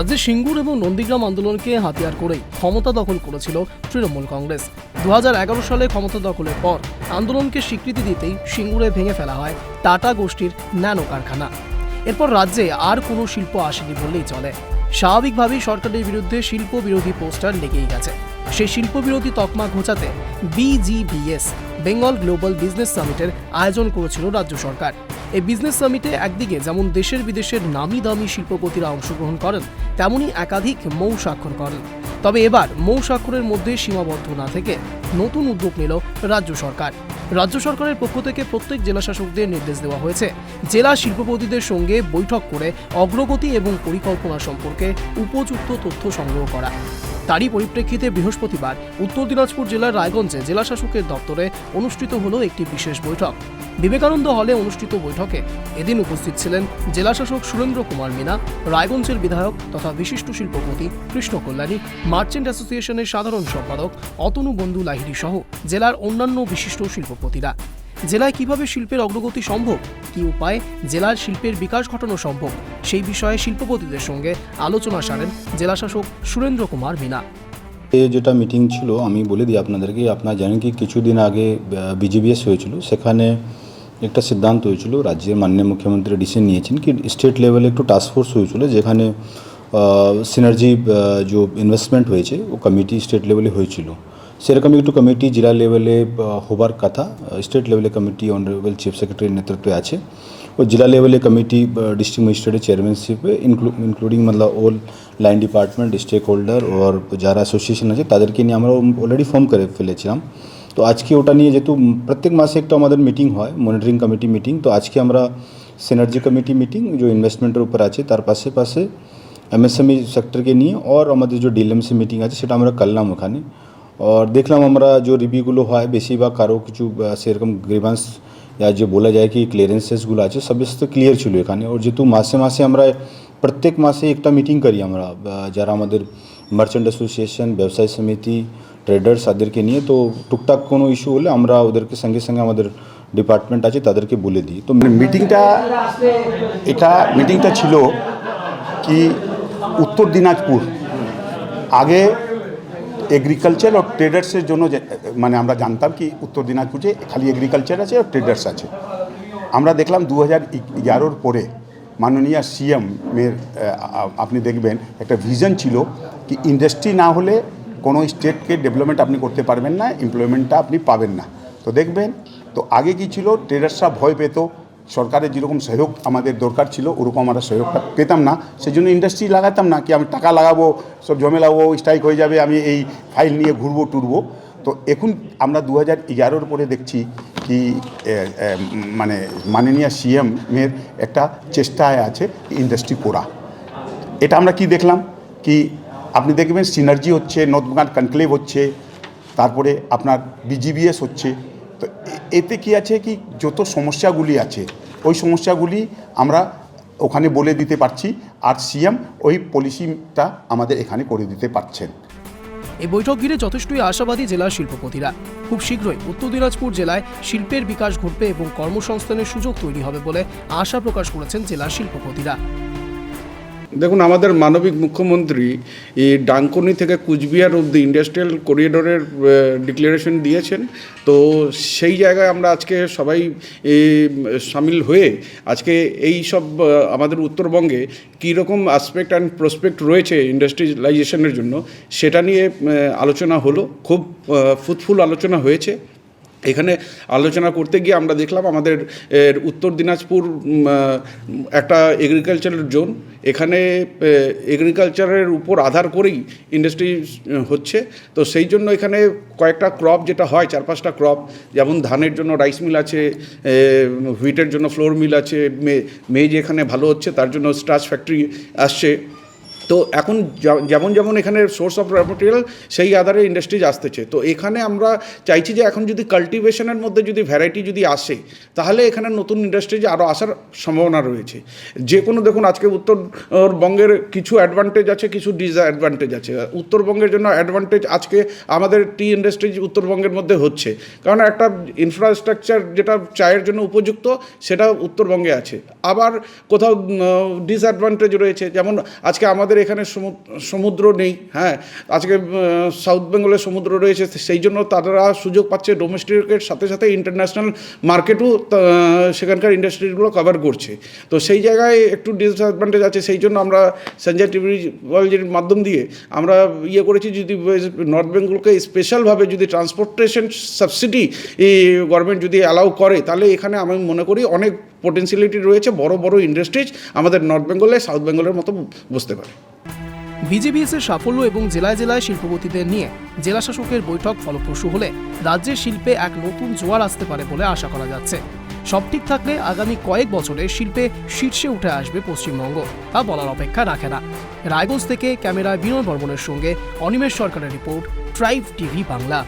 রাজ্যে সিঙ্গুর এবং নন্দীগ্রাম আন্দোলনকে হাতিয়ার করেই ক্ষমতা দখল করেছিল তৃণমূল কংগ্রেস। দু সালে ক্ষমতা দখলের পর আন্দোলনকে স্বীকৃতি দিতেই সিঙ্গুরে ভেঙে ফেলা হয় টাটা গোষ্ঠীর ন্যানো কারখানা। এরপর রাজ্যে আর কোনো শিল্প আসেনি বললেই চলে। স্বাভাবিকভাবেই সরকারের বিরুদ্ধে শিল্প বিরোধী পোস্টার লেগেই গেছে। সেই শিল্প বিরোধী তকমা ঘোচাতে বিজিবিএস বেঙ্গল গ্লোবাল বিজনেস সামিটের আয়োজন করেছিল রাজ্য সরকার। এই বিজনেস সামিটে একদিকে যেমন দেশের বিদেশের নামি দামি শিল্পপতিরা অংশগ্রহণ করেন, তেমনি একাধিক মৌ স্বাক্ষর করেন। তবে এবার মৌ স্বাক্ষরের মধ্যে সীমাবদ্ধ না থেকে নতুন উদ্যোগ নিল রাজ্য সরকার। রাজ্য সরকারের পক্ষ থেকে প্রত্যেক জেলা শাসকদের নির্দেশ দেওয়া হয়েছে, জেলা শিল্পপতিদের সঙ্গে বৈঠক করে অগ্রগতি এবং পরিকল্পনা সম্পর্কে উপযুক্ত তথ্য সংগ্রহ করা। তারই পরিপ্রেক্ষিতে বৃহস্পতিবার উত্তর দিনাজপুর জেলার রায়গঞ্জে জেলা শাসকের দপ্তরে অনুষ্ঠিত হলো একটি বিশেষ বৈঠক। বিবেকানন্দ হলে অনুষ্ঠিত বৈঠকে এদিন উপস্থিত ছিলেন জেলাশাসক সুরেন্দ্র কুমার মিনা, রায়গঞ্জের বিধায়ক তথা বিশিষ্ট শিল্পপতি কৃষ্ণ কল্যাণী, মার্চেন্ট অ্যাসোসিয়েশনের সাধারণ সম্পাদক অতনু বন্ধু লাহিড়ী সহ জেলার অন্যান্য বিশিষ্ট শিল্পপতিরা। জেলায় কীভাবে শিল্পের অগ্রগতি সম্ভব? কী উপায়ে জেলার শিল্পের বিকাশ ঘটানো সম্ভব? সেই বিষয়ে শিল্পপতিদের সঙ্গে আলোচনা সারেন জেলাশাসক সুরেন্দ্র কুমার মিনা। এ যেটা মিটিং ছিল, আমি বলে দিই আপনাদেরকে, আপনারা জানেন কি, কিছুদিন আগে বিজিবিএস হয়েছিল। সেখানে একটা সিদ্ধান্ত হয়েছিল, রাজ্যের মাননীয় মুখ্যমন্ত্রী ডিসিশন নিয়েছেন কি, স্টেট লেভেলে একটু টাস্ক ফোর্স হয়েছিল, যেখানে সিনার্জি যে ইনভেস্টমেন্ট হয়েছে, ও কমিটি স্টেট লেভেলে হয়েছিল। সেরকম একটু কমিটি জেলা লেভেলে হবার কথা স্টেট লেভেলে কমিটি অনারেবল চিফ সেক্রেটারির নেতৃত্বে আছে ও জেলা লেভেলে কমিটি ডিস্ট্রিক্ট ম্যাজিস্ট্রেটের চেয়ারম্যানশিপে ইনক্লুডিং মতলব all line department stakeholder ওর যারা অ্যাসোসিয়েশন আছে তাদেরকে নিয়ে আমরা অলরেডি ফর্ম করে ফেলেছিলাম তো আজকে ওটা নিয়ে যেহেতু প্রত্যেক মাসে একটা আমাদের মিটিং হয় মনিটরিং কমিটি মিটিং তো আজকে আমরা সিনার্জি কমিটি মিটিং যে ইনভেস্টমেন্টের উপর আছে তার পাশে পাশে এমএসএমই সেক্টরকে নিয়ে আর আমাদের যে ডিএলএমসি মিটিং আছে সেটা আমরা করলাম ওখানে আর দেখলাম আমরা যে রিভিউগুলো হয় বেশিরভাগ কারও কিছু আহ, সেরকম গ্রিভান্স या যে বলা যায় কি ক্লিয়ারেন্সেসগুলো আছে সমস্ত ক্লিয়ার ছিল এখানে ওর যেহেতু মাসে মাসে আমরা প্রত্যেক মাসে একটা মিটিং করি আমরা আহ, যারা আমাদের মার্চেন্ট অ্যাসোসিয়েশন ব্যবসায় সমিতি ট্রেডার্স তাদেরকে নিয়ে তো টুকটাক কোনো ইস্যু হলে আমরা ওদেরকে সঙ্গে সঙ্গে আমাদের ডিপার্টমেন্ট আছে তাদেরকে বলে দিই তো মানে মিটিংটা এটা মিটিংটা ছিল কি উত্তর দিনাজপুর আগে এগ্রিকালচার আর ট্রেডার্সের জন্য মানে আমরা জানতাম কি উত্তর দিনাজপুরে খালি এগ্রিকালচার আছে আর ট্রেডার্স আছে। আমরা দেখলাম দু হাজার পরে মাননীয় সিএম এর আপনি দেখবেন একটা ভিজন ছিল কি ইন্ডাস্ট্রি না হলে কোনো স্টেটকে ডেভেলপমেন্ট আপনি করতে পারবেন না এমপ্লয়মেন্টটা আপনি পাবেন না। তো দেখবেন, তো আগে কি ছিল ট্রেডার্সরা ভয় পেত সরকারের যেরকম সহযোগ আমাদের দরকার ছিল, ওরকম আমরা সহযোগটা পেতাম না। সেই জন্য ইন্ডাস্ট্রি লাগাতাম না কি আমি টাকা লাগাবো, সব জমে লাগাবো স্ট্রাইক হয়ে যাবে, আমি এই ফাইল নিয়ে ঘুরবো, টুরবো। তো এখন আমরা দু হাজার এগারোর পরে দেখছি কি মানে মাননীয় সিএম এর একটা চেষ্টায় আছে ইন্ডাস্ট্রি করা। এটা আমরা কি দেখলাম? কি আপনি দেখবেন সিনার্জি হচ্ছে নদগান কনক্লেভ হচ্ছে, তারপরে আপনার বিজিবিএস হচ্ছে। তো এতে কি আছে কি, যত সমস্যাগুলি আছে ওই সমস্যাগুলি আমরা ওখানে বলে দিতে পারছি আর সিএম ওই পলিসিটা আমাদের এখানে করে দিতে পারছেন। এই বৈঠক ঘিরে যথেষ্টই আশাবাদী জেলার শিল্পপতিরা। খুব শীঘ্রই উত্তর দিনাজপুর জেলায় শিল্পের বিকাশ ঘটবে এবং কর্মসংস্থানের সুযোগ তৈরি হবে বলে আশা প্রকাশ করেছেন জেলার শিল্পপতিরা। দেখুন, আমাদের মানবিক মুখ্যমন্ত্রী এই ডাঙ্কনি থেকে কুচবিহার অব্দি ইন্ডাস্ট্রিয়াল করিডোরের ডিক্লারেশন দিয়েছেন। তো সেই জায়গায় আমরা আজকে সবাই সামিল হয়ে আজকে এই সব আমাদের উত্তরবঙ্গে কীরকম আসপেক্ট অ্যান্ড প্রসপেক্ট রয়েছে ইন্ডাস্ট্রিয়ালাইজেশনের জন্য, সেটা নিয়ে আলোচনা হলো। খুব ফুটফুল আলোচনা হয়েছে। এখানে আলোচনা করতে গিয়ে আমরা দেখলাম আমাদের উত্তর দিনাজপুর একটা এগ্রিকালচারাল জোন এখানে এগ্রিকালচারের উপর আধার করেই ইন্ডাস্ট্রি হচ্ছে। তো সেই জন্য এখানে কয়েকটা ক্রপ যেটা হয়, চার পাঁচটা ক্রপ যেমন ধানের জন্য রাইস মিল আছে হুইটের জন্য ফ্লোর মিল আছে মেজ এখানে ভালো হচ্ছে, তার জন্য স্টাচ ফ্যাক্টরি আসছে। তো এখন যেমন যেমন এখানে সোর্স অফ র মেটেরিয়াল সেই আধারে ইন্ডাস্ট্রিজ আসতেছে। তো এখানে আমরা চাইছি যে এখন যদি কাল্টিভেশনের মধ্যে যদি ভ্যারাইটি যদি আসে, তাহলে এখানে নতুন ইন্ডাস্ট্রিজ আরও আসার সম্ভাবনা রয়েছে। যে কোনো দেখুন, আজকে উত্তরবঙ্গের কিছু অ্যাডভান্টেজ আছে, কিছু ডিসঅ্যাডভান্টেজ আছে। উত্তরবঙ্গের জন্য অ্যাডভান্টেজ আজকে আমাদের টি ইন্ডাস্ট্রিজ উত্তরবঙ্গের মধ্যে হচ্ছে। কারণ একটা ইনফ্রাস্ট্রাকচার যেটা চায়ের জন্য উপযুক্ত, সেটা উত্তরবঙ্গে আছে। আবার কোথাও ডিসঅ্যাডভান্টেজ রয়েছে। যেমন আজকে আমাদের এখানে সমু- সমুদ্র নেই হ্যাঁ। আজকে সাউথ বেঙ্গলে সমুদ্র রয়েছে সেই জন্য তারা সুযোগ পাচ্ছে ডোমেস্টিকের সাথে সাথে ইন্টারন্যাশনাল মার্কেটও সেখানকার ইন্ডাস্ট্রিগুলো কভার করছে। তো সেই জায়গায় একটু ডিসঅ্যাডভান্টেজ আছে, সেই জন্য আমরা সঞ্জয় টেকনোলজির মাধ্যম দিয়ে আমরা ইয়ে করেছি, যদি নর্থ বেঙ্গলকে স্পেশালভাবে যদি ট্রান্সপোর্টেশন সাবসিডি গভর্নমেন্ট যদি অ্যালাউ করে, তাহলে এখানে আমি মনে করি অনেক পোটেন্সিয়ালিটি রয়েছে, বড় বড় ইন্ডাস্ট্রিজ আমাদের নর্থ বেঙ্গলে, সাউথ বেঙ্গলের মতো বসতে পারে। বিজেবিএস এর সাফল্য এবং জেলায় জেলায় শিল্পপতিদের নিয়ে জেলা শাসকের বৈঠক ফলপ্রসূ হলে রাজ্যের শিল্পে এক নতুন জোয়ার আসতে পারে বলে আশা করা যাচ্ছে। সব ঠিক থাকলে আগামী কয়েক বছরে শিল্পে শীর্ষে উঠে আসবে পশ্চিমবঙ্গ। তা বলার অপেক্ষা রাখে না। রায়গঞ্জ থেকে ক্যামেরায় বিনয় বর্মনের সঙ্গে অনিমেষ সরকারের রিপোর্ট ট্রাইভ টিভি বাংলা।